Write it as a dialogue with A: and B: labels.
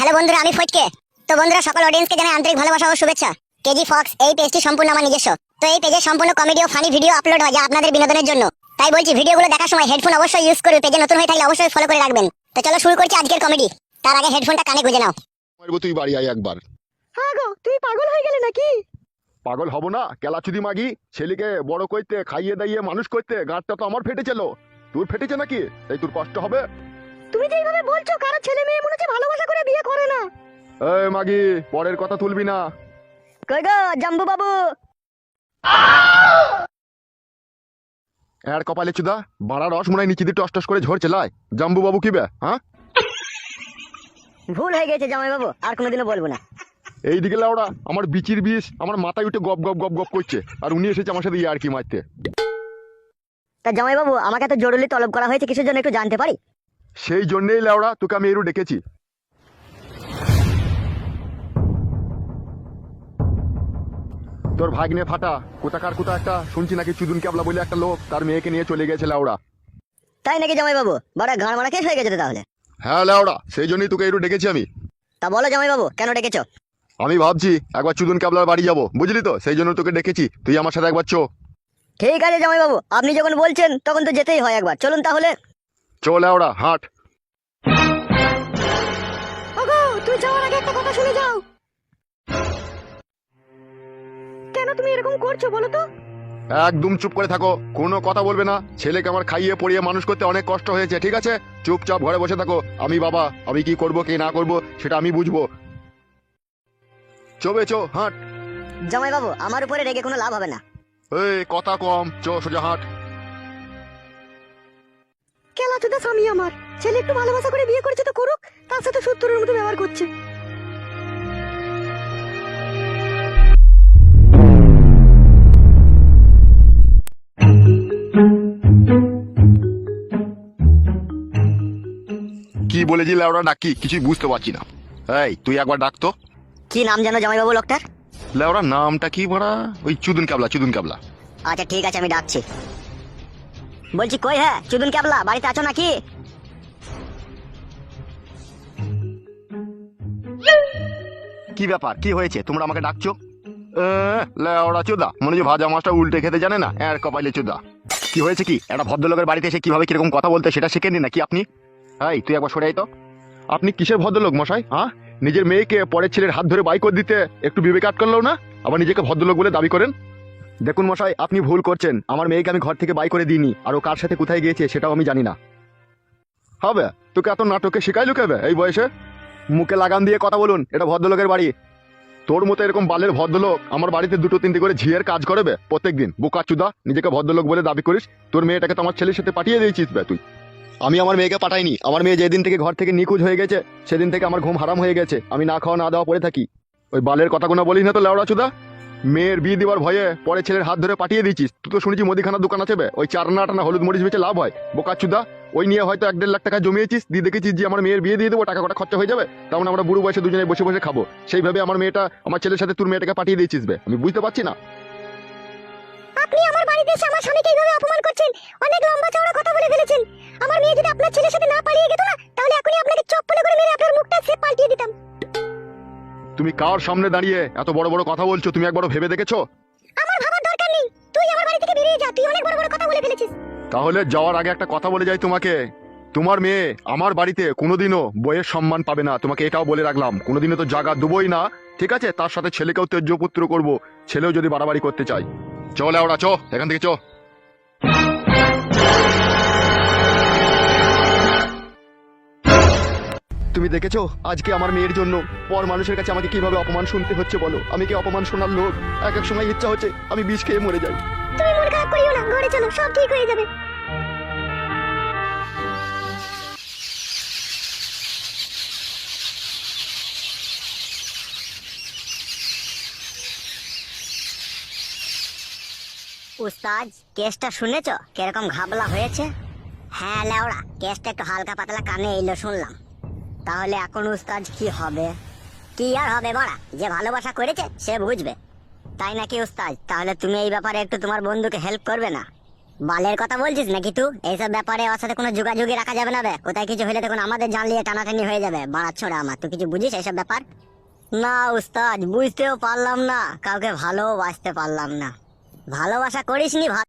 A: Hello বন্ধুরা আমি ফটকে। তো বন্ধুরা সকল অডিয়েন্সকে জানাই আন্তরিক ভালোবাসা ও শুভেচ্ছা। কেজি ফক্স এই পেজটি সম্পূর্ণ আমার নিজস্ব। তো এই পেজে সম্পূর্ণ কমেডি ও ফানি ভিডিও আপলোড হয় যা আপনাদের বিনোদনের জন্য। তাই বলছি ভিডিওগুলো দেখার সময় হেডফোন অবশ্যই ইউজ করবে পেজে নতুন হয়ে থাকলে অবশ্যই ফলো করে রাখবেন। তো চলো শুরু করছি আজকের কমেডি তার আগে হেডফোনটা কানে গুঁজে নাও।
B: মারবো তুই বাড়ি আয় একবার।
C: হ্যাঁ গো তুই পাগল হয়ে গেলে নাকি?
B: পাগল হব না কেলাচুদি মাগি ছেলেকে বড় করতে খাইয়ে দাইয়ে মানুষ করতে গাঁটটা তো আমার ফেটেছিল। তোর ফেটেছে নাকি? তাই তোর কষ্ট হবে?
C: তুমি যে এইভাবে বলছো কারও ছেলে
B: এই পরের কথা তুলবি না।
C: কই গো জাম্বু বাবু
B: এর কপালে চুদা বাড়া রস মনে নিচে দিয়ে টস টস করে ঝরছে লাই। জাম্বু বাবু কি বে হ্যাঁ?
C: ভুল হয়ে গেছে জামাই বাবু আর কোনোদিনও বলব না।
B: এইদিকে লাউড়া আমার বিচির বিষ আমার মাথায় উঠে গপ গপ গপ গপ করছে আর উনি এসেছে আমার সাথে ইয়ার কি মারতে।
C: তা জামাই বাবু আমাকে এত জরুরি তলব করা হয়েছে কিসের জন্য একটু জানতে পারি?
B: সেই জন্যেই লাউড়া তোকে আমি এরু ডেকেছি। তোর ভাগ্নে ফাটা কোথাকার কোথা একটা শুনছি নাকি চুদুন ক্যাবলা বলে একটা লোক তার মেয়েকে নিয়ে চলে গেছে লাউড়া
C: তাই নাকি জামাই বাবু বড় গান মারা কেস হয়ে গেছে তাহলে?
B: হ্যাঁ লাউড়া সেই জন্যই তোকে একটু ডেকেছি আমি।
C: তা বলো জামাই বাবু কেন ডেকেছো?
B: আমি ভাবছি একবার চুদুন ক্যাবলার বাড়ি যাব বুঝলি তো? সেই জন্য তোকে ডেকেছি তুই আমার সাথে একবার চো।
C: ঠিক আছে জামাই বাবু আপনি যখন বলছেন তখন তো যেতেই হয় একবার। চলুন তাহলে।
B: চো লাউড়া হাট।
C: তুই যাওয়ার আগে একটা কথা শুনে যাও। কেন তুমি এরকম করছ বলো তো?
B: একদম চুপ করে থাকো। কোনো কথা বলবে না। ছেলেকে আমার খাইয়ে পড়িয়ে মানুষ করতে অনেক কষ্ট হয়েছে ঠিক আছে? চুপচাপ ঘরে বসে থাকো। আমি বাবা আমি কি করব কি না করব সেটা আমি বুঝব। চবে চো হাট।
C: জামাই বাবু আমার উপরে রেগে কোনো লাভ হবে না।
B: এই কথা কম। চো সোজা হাট।
C: কেলা চোদা স্বামী আমার। ছেলে একটু ভালোবাসা করে বিয়ে করেছে তো করুক। তার সাথে সত্তরের মতো ব্যবহার করছে।
B: কি বলেছি লেওড়া ডাকি কিছুই বুঝতে পারছি না। এই তুই একবার ডাকতো
C: কি নাম জানো জামাই বাবু লোকটার
B: লেওড়া নামটা কি বড়া? ওই চুদুন কাবলা চুদুন কাবলা।
C: আচ্ছা ঠিক আছে আমি ডাকছি। বলছি কই হ্যাঁ চুদুন ক্যাবলা বাড়িতে আছো নাকি?
B: কি ব্যাপার কি হয়েছে? তোমরা আমাকে ডাকছো? লেওড়া চোদা মনে যে ভাজা মাছটা উল্টে খেতে জানে না? এর কপালে চোদা। কি হয়েছে কি? একটা ভদ্রলোকের বাড়িতে এসে কীভাবে কীরকম কথা বলতে সেটা শিখেনি নাকি আপনি? এই, তুই একবার সরে তো। আপনি কিসের ভদ্রলোক মশাই হ্যাঁ? নিজের মেয়েকে পরের ছেলের হাত ধরে বাইক করে দিতে একটু বিবেক আটকালো না, আবার নিজেকে ভদ্রলোক বলে দাবি করেন। দেখুন মশাই, আপনি ভুল করছেন, আমার মেয়েকে আমি ঘর থেকে বাই করে দিইনি, আর ও কার সাথে কোথায় গিয়েছে সেটাও আমি জানি না। হবে, তোকে এত নাটকে শেখাইলু কেবে এই বয়সে? মুখে লাগাম দিয়ে কথা বলুন, এটা ভদ্রলোকের বাড়ি। তোর মতো এরকম বালের ভদ্রলোক আমার বাড়িতে দুটো তিনটে করে ঝিয়ের কাজ করবে প্রত্যেকদিন। বোকা চুদা নিজেকে ভদ্রলোক বলে দাবি করিস, তোর মেয়েটাকে তো আমার ছেলের সাথে পাঠিয়ে দিয়েছিস তুই। আমি আমার মেয়েকে পাঠাইনি। আমার মেয়ে যেদিন থেকে ঘর থেকে নিখোঁজ হয়ে গেছে, সেদিন থেকে আমার ঘুম হারাম হয়ে গেছে। আমি না খাওয়া, না দাওয়া পড়ে থাকি। ওই বালের কথা কথাগুলো বলিস না তো, লেওড়া চুদা? মেয়ের বিয়ে দেওয়ার ভয়ে পরে ছেলের হাত ধরে পাঠিয়ে দিয়েছিস। তুই তো শুনেছি মুদিখানার দোকান আছে ওই চার না আটা না হলুদ মরিচ বেচে লাভ হয়। বোকা চুদা, ওই নিয়ে হয়তো এক দেড় লাখ টাকা জমিয়েছিস। দিয়ে দেখেছিস যে আমার মেয়ের বিয়ে দিয়ে দেবো, টাকা কটা খরচা হয়ে যাবে। তেমন আমরা বুড়ো বয়সে দুজনে বসে বসে খাব। সেইভাবে আমার মেয়েটা, আমার ছেলের সাথে তোর মেয়েটাকে পাঠিয়ে দিয়েছিস বে। আমি বুঝতে পারছি না।
A: আপনি আমার বাড়িতে এসে আমার স্বামীকে এইভাবে অপমান করছেন? অনেক লম্বা চওড়া কথা বলে ফেলেছেন। আমার মেয়ে যদি আপনার ছেলের সাথে না পালিয়ে যেত না তাহলে এখনই আপনাকে চপ্পলে করে মেরে আপনার মুখটা সে পাল্টিয়ে দিতাম।
B: তুমি কার সামনে দাঁড়িয়ে এত বড় বড় কথা বলছো? তুমি একবার ভেবে দেখেছ?
A: আমার ভাবার দরকার নেই। তুই আমার বাড়ি থেকে বেরিয়ে যা। তুই অনেক বড় বড় কথা বলে ফেলেছিস।
B: তাহলে যাওয়ার আগে একটা কথা বলে যাই তোমাকে। তোমার মেয়ে আমার বাড়িতে কোনোদিনও বইয়ের সম্মান পাবে না। তোমাকে এটাও বলে রাখলাম। কোনোদিনও তো জায়গা দেবই না। ঠিক আছে? তার সাথে ছেলেকেও তেজ্যপুত্র করব। ছেলেও যদি বাড়াবাড়ি করতে চাই চলে ওরা চো এখান থেকে চো। তুমি দেখেছ? আজকে আমার মেয়ের জন্য পর মানুষের কাছে আমাকে কীভাবে অপমান শুনতে হচ্ছে বলো? আমি কি অপমান শোনার লোক? এক এক সময় ইচ্ছা হচ্ছে আমি বিষ খেয়ে মরে যাই।
A: তুমি মন খারাপ করিও না ঘরে চলো সব ঠিক হয়ে যাবে। উস্তাদ, কেসটা শুনেছো? কীরকম ঘাবলা হয়েছে? হ্যাঁ লেওড়া, কেসটা একটু হালকা পাতলা কানে এলো, শুনলাম। তাহলে এখন উস্তাদ কি হবে? কি আর হবে বড়া? যে ভালোবাসা করেছে, সে বুঝবে। তাই নাকি উস্তাদ? তাহলে তুমি এই ব্যাপারে একটু তোমার বন্ধুকে হেল্প করবে না? বালের কথা বলছিস নাকি তুই? এইসব ব্যাপারে ওর সাথে কোনো যোগাযোগই রাখা যাবে না বে। কোথায় কিছু হলে তখন আমাদের জানলিয়ে টানাটানি হয়ে যাবে। বাড়াচ্ছ আমার, তুই কিছু বুঝিস এইসব ব্যাপার? না উস্তাদ, বুঝতেও পারলাম না। কাউকে ভালোবাসতে পারলাম না। ভালোবাসা করিসনি